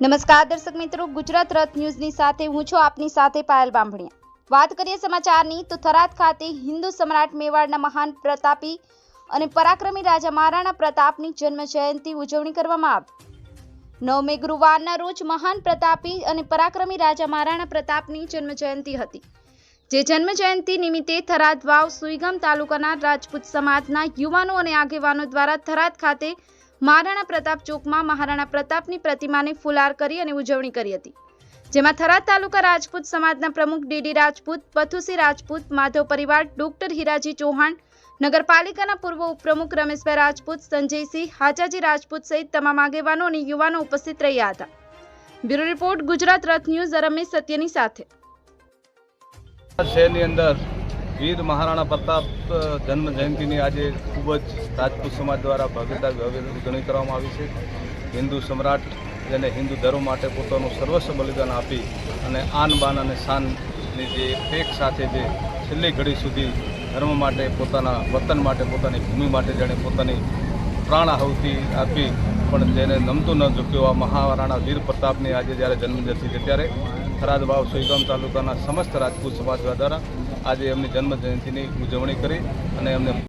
નમસ્કાર, દર્શક મિત્રો. ગુજરાત રથ ન્યૂઝની સાથે હું છું આપની સાથે પાયલ બાંભણીયા વાત કરીએ સમાચારની, તો થરાદ ખાતે હિન્દુ સમ્રાટ મેવાડના મહાન પ્રતાપી અને પરાક્રમી રાજા મહારાણા પ્રતાપની જન્મ જયંતિ ઉજવણી કરવામાં આવી. નવમે ગુરુવારના રોજ મહાન પ્રતાપી અને પરાક્રમી રાજા મહારાણા પ્રતાપની જન્મ જયંતિ હતી. જે જન્મ જયંતિ નિમિત્તે થરાદ વાવ સુઈગામ તાલુકાના રાજપૂત સમાજના યુવાનો અને આગેવાનો દ્વારા થરાદ ખાતે મહારાણા પ્રતાપ ચોકમાં મહારાણા પ્રતાપની પ્રતિમાને ફુલાર કરી અને ઉજવણી કરી હતી, જેમાં થરાદ તાલુકા રાજપૂત સમાજના પ્રમુખ ડીડી રાજપૂત, પથુસી રાજપૂત, માધવ પરિવાર, ડોક્ટર હિરાજી ચૌહાણ, નગરપાલિકાના પૂર્વ ઉપપ્રમુખ રમેશભાઈ રાજપૂત, સંજયસિંહ હાજાજી રાજપૂત સહિત તમામ આગેવાનો અને યુવાનો ઉપસ્થિત રહ્યા હતા. બ્યુરો રિપોર્ટ ગુજરાત રથ ન્યૂઝ રમેશ સત્યની સાથે. શહેરની અંદર વીર મહારાણા પ્રતાપ જન્મ જયંતિની આજે ખૂબ જ રાજપૂત સમાજ દ્વારા ભવ્યતા ભવ્ય ઉજવણી કરવામાં આવી છે. હિન્દુ સમ્રાટ જેને હિન્દુ ધર્મ માટે પોતાનું સર્વસ્વ બલિદાન આપી અને આન બાન અને શાનની જે ફેક સાથે જે છેલ્લી ઘડી સુધી ધર્મ માટે પોતાના, વતન માટે પોતાની ભૂમિ માટે જેણે પોતાની પ્રાણ આહુતિ આપી, પણ જેને નમતું ન ઝૂક્યો આ મહારાણા વીર પ્રતાપની આજે જ્યારે જન્મ જતી છે, ત્યારે થરાદ વાવ સુઈગામ તાલુકાના સમસ્ત રાજપૂત સમાજ દ્વારા આજે એમની જન્મ જયંતિની ઉજવણી કરી અને એમને